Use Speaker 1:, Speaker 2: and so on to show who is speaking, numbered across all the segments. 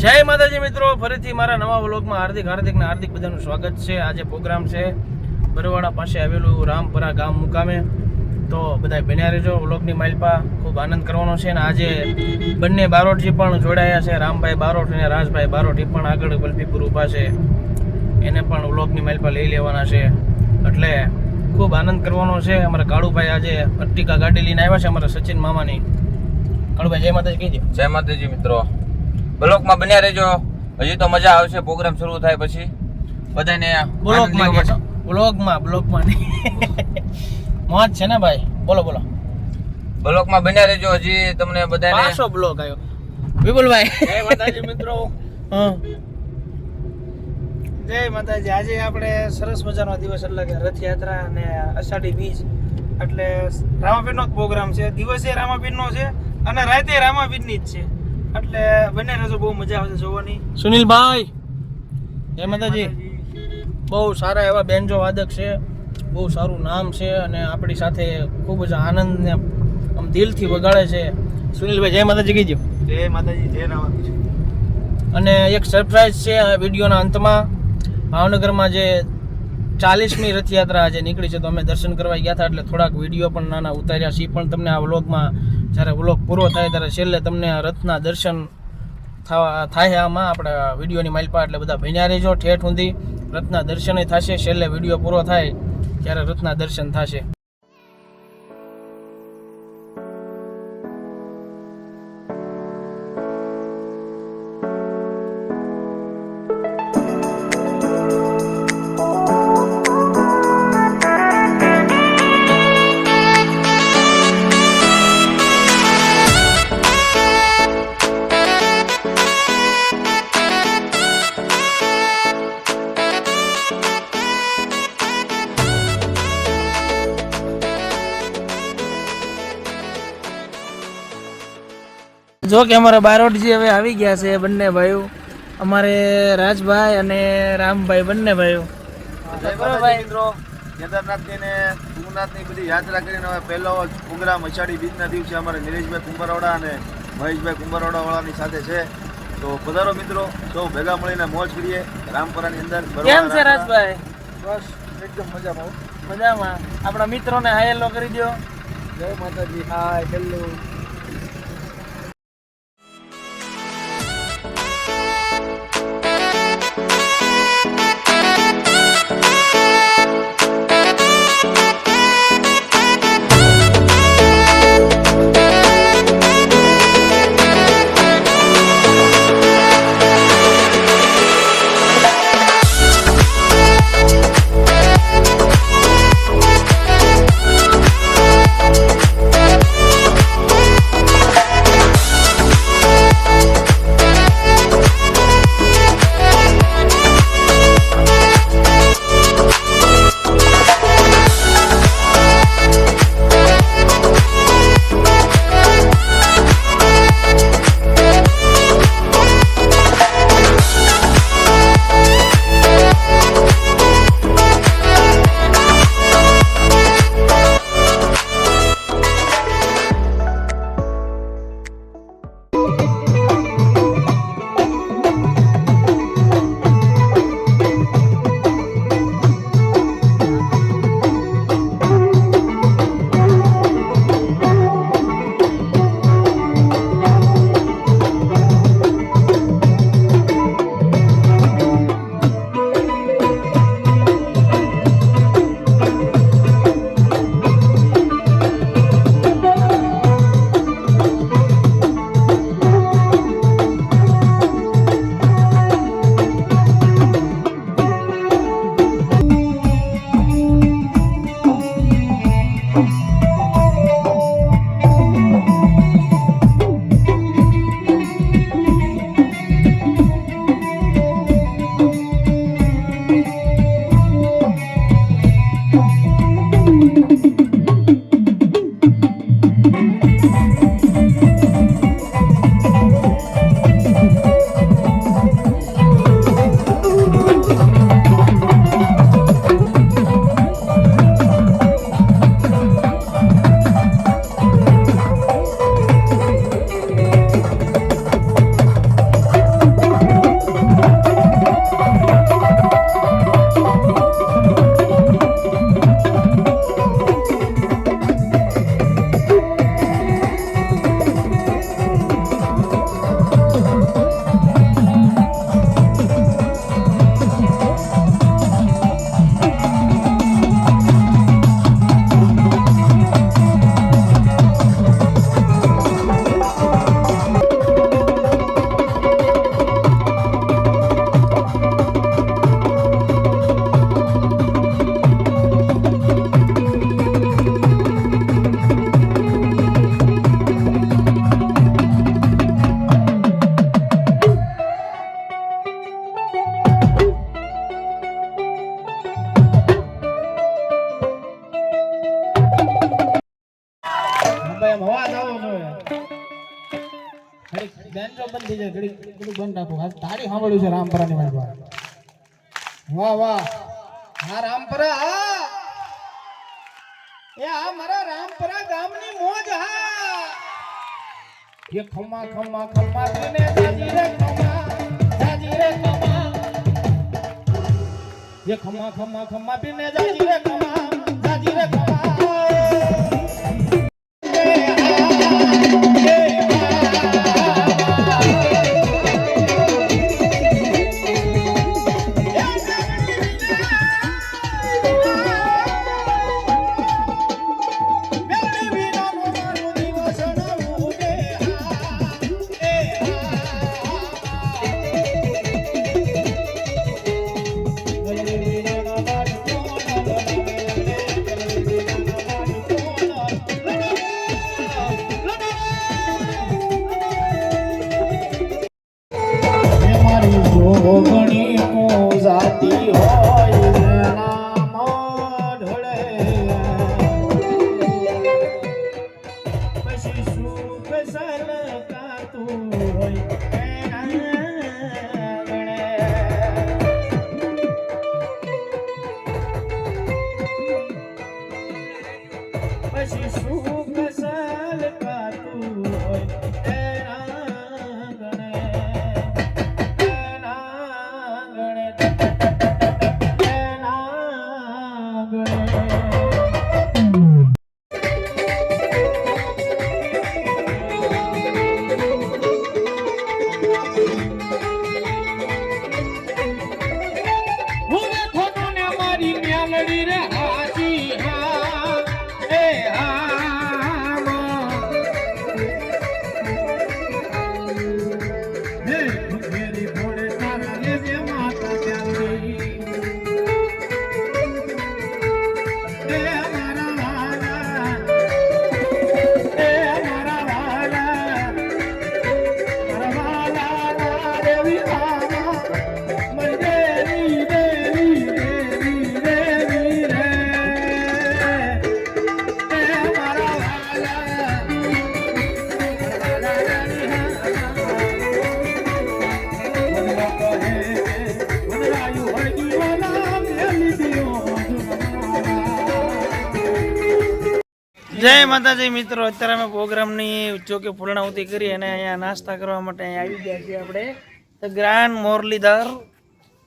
Speaker 1: જય માતાજી મિત્રો, ફરીથી મારા નવા વ્લોગમાં હાર્દિક હાર્દિક ને હાર્દિક બધાનું સ્વાગત છે. આજે પ્રોગ્રામ છે બરવાડા પાસે આવેલું રામપરા ગામ મુકામે. તો બધા બન્યા રહેજો વ્લોગની માઇલપા ખૂબ આનંદ કરવાનો છે અને આજે બંને બારોટજી પણ જોડાયા છે. રામભાઈ બારોટ અને રાજભાઈ બારોટ એ પણ આગળ વલભીપુર ઊભા છે. એને પણ વ્લોગની માઇલપા લઈ લેવાના છે. એટલે ખૂબ આનંદ કરવાનો છે. અમારા કાળુભાઈ આજે અટ્ટિકા ગાડી લઈને આવ્યા છે, અમારા સચિન મામાની. કાળુભાઈ, જય માતાજી કહીજો
Speaker 2: જય માતાજી મિત્રો. બ્લોકમાં બન્યા રહેજો. હજી તો મજા આવશે પ્રોગ્રામ શરૂ થાય પછી. બધાને
Speaker 1: બ્લોકમાં બ્લોકમાં બ્લોકમાં મોજ છે ને ભાઈ? બોલો બોલો.
Speaker 2: બ્લોકમાં બન્યા રહેજો હજી તમને બધાને
Speaker 1: પાછો બ્લોક આવ્યો. વિપુલભાઈ.
Speaker 3: જય માતાજી મિત્રો.
Speaker 1: હા.
Speaker 3: જય માતાજી. આજે આપણે સરસ મજાનો દિવસ એટલે કે રથયાત્રા અને અષાઢી બીજ. એટલે રામાપીરનો જ પ્રોગ્રામ છે. દિવસે રામાપીરનો છે અને રાતે રામાપીરની જ છે. એટલે બંને રજો બહુ મજા આવશે જોવાની.
Speaker 1: સુનિલભાઈ જય માતાજી. બહુ સારા એવા બેન્જો વાદક છે. બહુ સારું નામ છે અને આપણી સાથે ખૂબ જ આનંદ ને આમ દિલથી વગાડે છે. સુનિલભાઈ જય માતાજી કીજો.
Speaker 3: જય માતાજી જય રામાપીર
Speaker 1: અને એક સરપ્રાઈઝ છે આ વિડીયોના અંતમાં. ભાવનગરમાં જે ચાલીસમી રથયાત્રા આજે નીકળી છે તો અમે દર્શન કરવા ગયા હતા એટલે થોડાક વીડિયો પણ નાના ઉતાર્યા છીએ. પણ તમને આ વ્લોગમાં જ્યારે વ્લોગ પૂરો થાય ત્યારે છેલ્લે તમને રથના દર્શન થવા થાય આમાં. આપણે વિડીયોની માલપા એટલે બધા ભણ્યા રહેજો ઠેઠ સુધી. રથના દર્શને થશે. છેલ્લે વીડિયો પૂરો થાય ત્યારે રથના દર્શન થશે. જો કે અમારા બારોટજી હવે આવી ગયા છે બંને ભાઈઓ. અમારે રાજભાઈ અને રામભાઈ બંને ભાઈઓ.
Speaker 4: કેદારનાથની ને બધી યાત્રા કરીને હવે પહેલો પ્રોગ્રામ અષાઢી બીજના દિવસે અમારે નિલેશભાઈ કુંભારવાડા અને મહેશભાઈ કુંભારવાડા વાળાની સાથે છે. તો પધારો મિત્રો સૌ ભેગા મળીને મોજ કરીએ. રામપરાની અંદર
Speaker 1: કેમ છે રાજભાઈ?
Speaker 4: બસ એકદમ મજામાં.
Speaker 1: મજામાં. આપણા મિત્રોને હાયલો કરી દો
Speaker 4: જય માતાજી હાય હેલો.
Speaker 3: સાંભળ્યું છે રામપરાની પાસે વાહ વાહ. હા રામપરા હા. એ આ મારા રામપરા ગામની મોજ હા. એ ખમ્મા ખમ્મા ખમ્મા પીને જાજી રે ખમા જાજી રે ખમા એ ખમ્મા ખમ્મા ખમ્મા પીને જાજી રે ખમ્મા જાજી રે ખમ્મા. જય માતાજી મિત્રો અત્યારે અમે પ્રોગ્રામની ચોકી પૂર્ણાહુતિ કરી અને અહીંયા નાસ્તા કરવા માટે અહીંયા આવી ગયા છીએ આપણે. ધ ગ્રાન્ડ મોરલીધર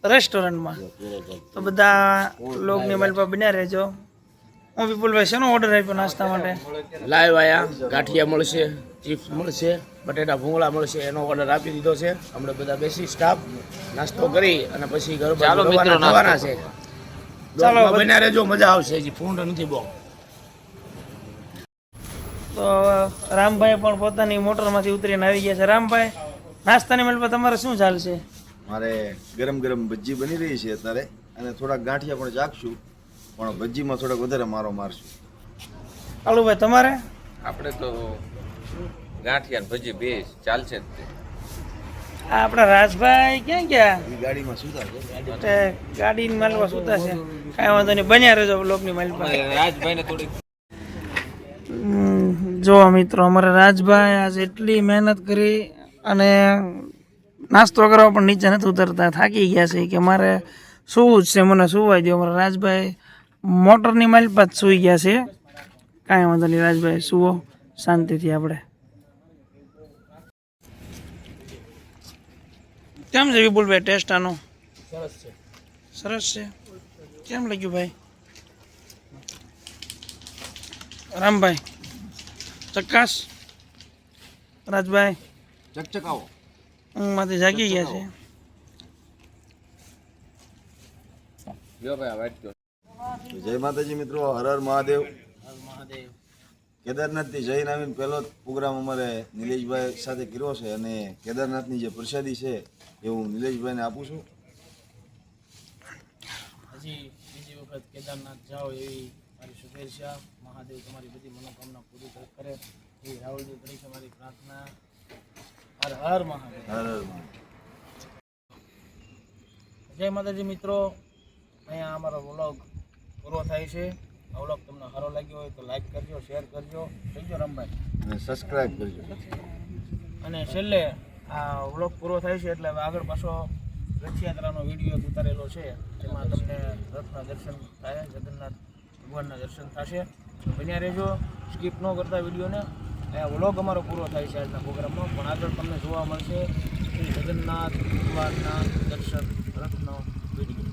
Speaker 3: રેસ્ટોરન્ટમાં. તો બધા લોકની મલપા બન્યા રહેજો. હું વિપુલભાઈ શેનો ઓર્ડર આપ્યો નાસ્તા માટે?
Speaker 5: લાઈવ આયા ગાંઠિયા મળશે ચિપ્સ મળશે બટેટા ભૂંગળા મળશે એનો ઓર્ડર આપી દીધો છે. હમણાં બધા બેસી સ્ટાફ નાસ્તો કરી અને પછી ઘર
Speaker 2: મિત્રો,
Speaker 5: રવાના છે.
Speaker 3: ચાલો,
Speaker 5: ચાલો બન્યા રહેજો મજા આવશે હજી ફૂંડ નથી બહુ.
Speaker 3: તો રામભાઈ પણ પોતાની મોટરમાંથી ઉતરીને આવી ગયા છે. રામભાઈ નાસ્તાની મલપા તમારે શું ચાલશે?
Speaker 4: મારે ગરમ ગરમ ભજી બની રહી છે અત્યારે અને થોડાક ગાંઠિયા પણ ચાખશું પણ ભજીમાં થોડાક વધારે મારો મારશું
Speaker 3: કાળુભાઈ તમારે?
Speaker 2: આપણે તો ગાંઠિયા ને ભજી બે ચાલશે જ તે.
Speaker 3: આ આપણા રાજભાઈ ક્યાં ગયા?
Speaker 4: ગાડીમાં સુધા છે.
Speaker 3: ગાડીની માલવા સુતા છે. કાંઈ વાંધો નહીં બન્યા રહેજો લોકની માલપા
Speaker 2: અમારે રાજભાઈને થોડીક
Speaker 3: જો મિત્રો અમારા રાજભાઈ આજે એટલી મહેનત કરી અને નાસ્તો કરવા પણ નીચે નથી ઉતરતા થાકી ગયા છે કે મારે સૂવું જ છે મને સુવાઈ દો અમારા રાજભાઈ મોટરની માલપાત સૂઈ ગયા છે. કાંઈ વાંધો નહીં રાજભાઈ સુવો. શાંતિથી આપણે. કેમ છે વિપુલભાઈ ટેસ્ટ આનો?
Speaker 5: સરસ છે.
Speaker 3: સરસ છે? કેમ લાગ્યું ભાઈ? રામભાઈ ચક્કાસ રાજભાઈ
Speaker 4: ચકચકાવો.
Speaker 3: ઊંઘમાંથી જાગી ગયા છે.
Speaker 4: જય માતાજી મિત્રો હર હર મહાદેવ. કેદારનાથથી જૈન આવીને પહેલો પ્રોગ્રામ અમારે નિલેશભાઈ સાથે કર્યો છે અને કેદારનાથની જે પ્રસાદી છે એ હું નિલેશભાઈને આપું છું.
Speaker 3: હજી બીજી વખત કેદારનાથ જાઓ એવી મારી શુભેચ્છા. મહાદેવ તમારી બધી મનોકામના પૂરી કરે એ રાહુલજી કરી છે મારી પ્રાર્થના. હર હર મહાદેવ.
Speaker 4: હર હર
Speaker 3: જય માતાજી મિત્રો અહીંયા અમારો વ્લોગ પૂરો થાય છે.
Speaker 1: આ વ્લોગ તમને સારો લાગ્યો હોય તો લાઈક કરજો શેર કરજો. થઈ ગયો રમભાઈ?
Speaker 4: અને સબસ્ક્રાઇબ કરજો.
Speaker 1: અને છેલ્લે આ વ્લોગ પૂરો થાય છે એટલે હવે આગળ પાછો રથયાત્રાનો વીડિયો ઉતારેલો છે. જેમાં તમને રથના દર્શન થાય જગન્નાથ ભગવાનના દર્શન થશે. બન્યા રહેજો. સ્કીપ ન કરતા વિડીયોને. વ્લોગ અમારો પૂરો થાય છે આજના પ્રોગ્રામમાં પણ આગળ તમને જોવા મળશે. શ્રી જગન્નાથ ભગવાનના દર્શન રથનો વીડિયો.